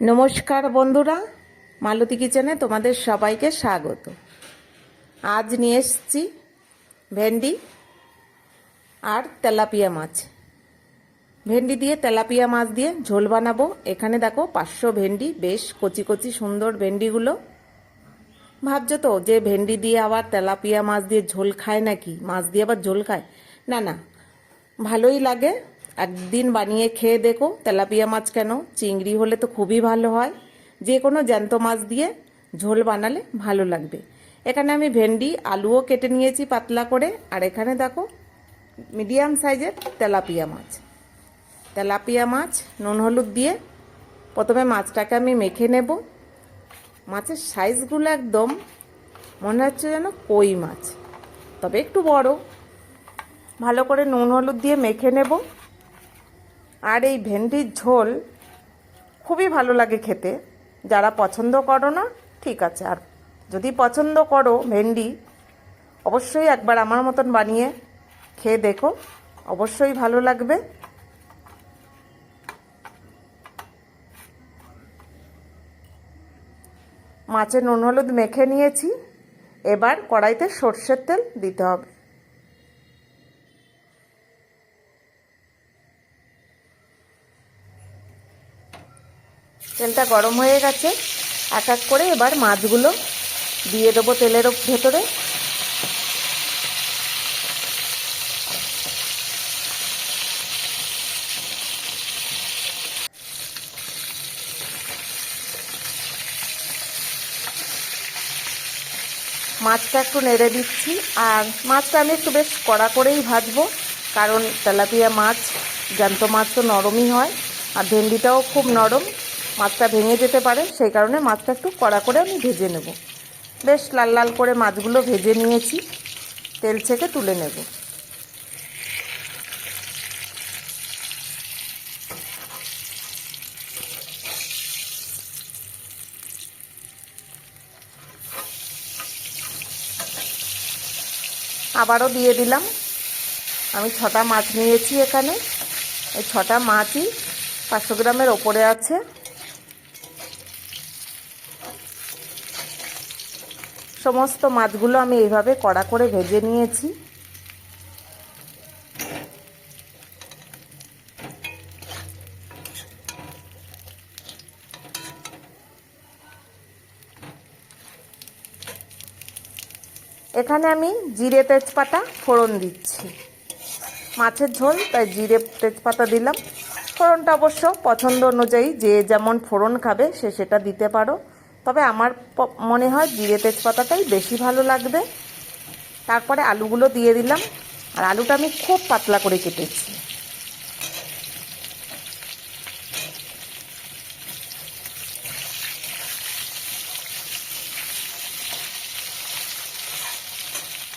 নমস্কার বন্ধুরা, মালতী কিচেনে তোমাদের সবাইকে স্বাগত। আজ নিয়ে এসেছি ভেন্ডি আর তেলাপিয়া মাছ। ভেন্ডি দিয়ে তেলাপিয়া মাছ দিয়ে ঝোল বানাবো। এখানে দেখো পাঁচশো ভেন্ডি, বেশ কচি কচি সুন্দর ভেন্ডিগুলো। ভাবছ তো যে ভেন্ডি দিয়ে আবার তেলাপিয়া মাছ দিয়ে ঝোল খায় নাকি? মাছ দিয়ে আবার ঝোল খায়? না না, ভালোই লাগে। একদিন বানিয়ে খেয়ে দেখো, তেলাপিয়া মাছ কেন? চিংড়ি হলে তো খুবই ভালো হয়। যে কোনো জ্যান্ত মাছ দিয়ে ঝোল বানালে ভালো লাগবে। এখানে আমি ভেন্ডি, আলুও কেটে নিয়েছি পাতলা করে। আর এখানে দেখো, মিডিয়াম সাইজের তেলাপিয়া মাছ। তেলাপিয়া মাছ, নুন হলুদ দিয়ে প্রথমে মাছটাকে আমি মেখে নেব। মাছের সাইজগুলো একদম মনে হচ্ছে যেন কই মাছ, তবে একটু বড়। ভালো করে নুন হলুদ দিয়ে মেখে নেব। আর এই ভেন্ডির ঝোল খুবই ভালো লাগে খেতে। যারা পছন্দ করো না, ঠিক আছে। আর যদি পছন্দ করো ভেন্ডি, অবশ্যই একবার আমার মতন বানিয়ে খেয়ে দেখো। অবশ্যই ভালো লাগবে। মাছের নুন, হলুদ মেখে নিয়েছি। এবার কড়াইতে সর্ষের তেল দিতে হবে। তেলটা গরম হয়ে গেছে। এক এক করে এবার মাছগুলো দিয়ে দেবো তেলের ভেতরে। মাছটা একটু নেড়ে দিচ্ছি। আর মাছটা আমি একটু বেশ কড়া করেই ভাজবো, কারণ তেলাপিয়া মাছ, জ্যান্ত মাছ তো নরমই হয়, আর ভেন্ডিটাও খুব নরম। মাছটা ভেঙে যেতে পারে, সেই কারণে মাছটা একটু কড়া করে আমি ভেজে নেব। বেশ লাল লাল করে মাছগুলো ভেজে নিয়েছি, তেল ছেঁকে তুলে নেব। আবারও দিয়ে দিলাম। আমি ছটা মাছ নিয়েছি এখানে। এই ছটা মাছই পাঁচশো গ্রামের ওপরে আছে। সমস্ত মাছগুলো আমি এইভাবে কড়া করে ভেজে নিয়েছি। এখানে আমি জিরে তেজপাতা ফোড়ন দিচ্ছি। মাছের ঝোল, তাই জিরে তেজপাতা দিলাম। ফোড়নটা অবশ্য পছন্দ অনুযায়ী যে যেমন ফোড়ন খাবে, সে সেটা দিতে পারো। তবে আমার মনে হয় জিরে তেজপাতাটাই বেশি ভালো লাগবে। তারপরে আলুগুলো দিয়ে দিলাম। আর আলুটা আমি খুব পাতলা করে কেটেছি।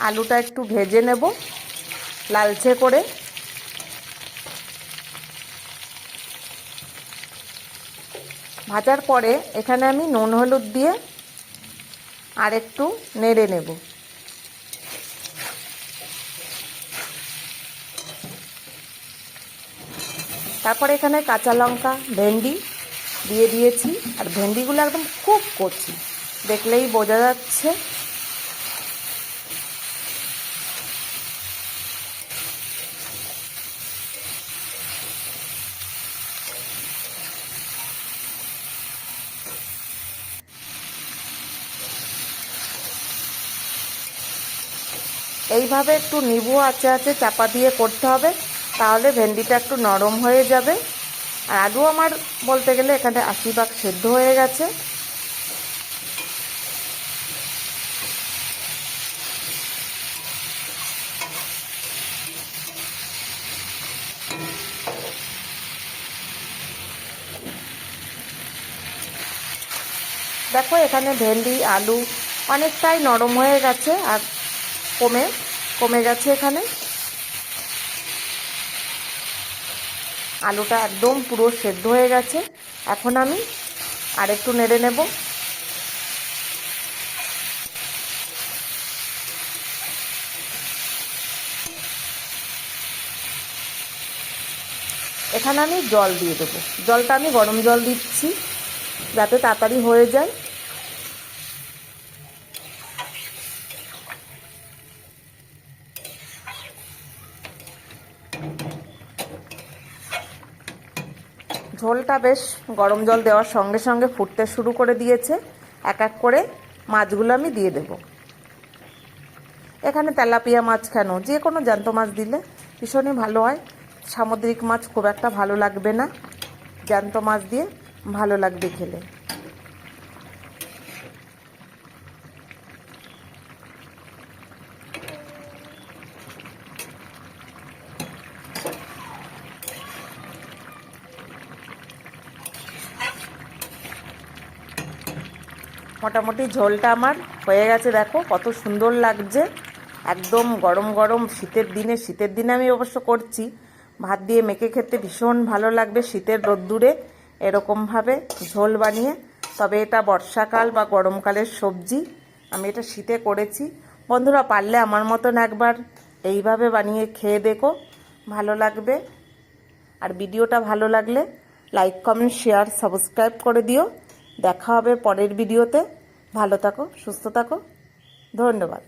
আলুটা একটু ভেজে নেব, লালচে করে। ভাজার পরে এখানে আমি নুন, হলুদ দিয়ে আর একটু নেড়ে নেব। তারপরে এখানে কাঁচা লঙ্কা, ভেন্ডি দিয়ে দিয়েছি। আর ভেন্ডিগুলো একদম খুব কচি দেখলেই বোঝা যাচ্ছে এইভাবে একটু নিবু আছে আছে চাপা দিয়ে করতে হবে, তাহলে ভেন্ডিটা একটু নরম হয়ে যাবে। আর আলু আমার বলতে গেলে এখানে আশি ভাগ সেদ্ধ হয়ে গেছে। দেখো এখানে ভেন্ডি, আলু অনেকটাই নরম হয়ে গেছে, আর কমে কমে গেছে এখানে। আলুটা একদম পুরো সেদ্ধ হয়ে গেছে। এখন আমি আরেকটু নেড়ে নেব। এখানে আমি জল দিয়ে দেবো। জলটা আমি গরম জল দিচ্ছি, যাতে তাড়াতাড়ি হয়ে যায়। ঝোলটা বেশ গরম জল দেওয়ার সঙ্গে সঙ্গে ফুটতে শুরু করে দিয়েছে। এক এক করে মাছগুলো আমি দিয়ে দেব। এখানে তেলাপিয়া মাছ কেন? যে কোনো জ্যান্ত মাছ দিলে ভীষণই ভালো হয়। সামুদ্রিক মাছ খুব একটা ভালো লাগবে না। জ্যান্ত মাছ দিয়ে ভালো লাগবে খেলে। মোটামুটি ঝোলটা আমার হয়ে গেছে, দেখো কত সুন্দর লাগছে। একদম গরম গরম শীতের দিনে শীতের দিনে আমি অবশ্য করছি। ভাত দিয়ে মেখে খেতে ভীষণ ভালো লাগবে শীতের রোদ্দুরে এরকমভাবে ঝোল বানিয়ে। তবে এটা বর্ষাকাল বা গরমকালের সবজি, আমি এটা শীতে করেছি। বন্ধুরা, পারলে আমার মতন একবার এইভাবে বানিয়ে খেয়ে দেখো, ভালো লাগবে। আর ভিডিওটা ভালো লাগলে লাইক, কমেন্ট, শেয়ার, সাবস্ক্রাইব করে দিও। দেখা হবে পরের ভিডিওতে। ভালো থাকো সুস্থ থাকো। ধন্যবাদ।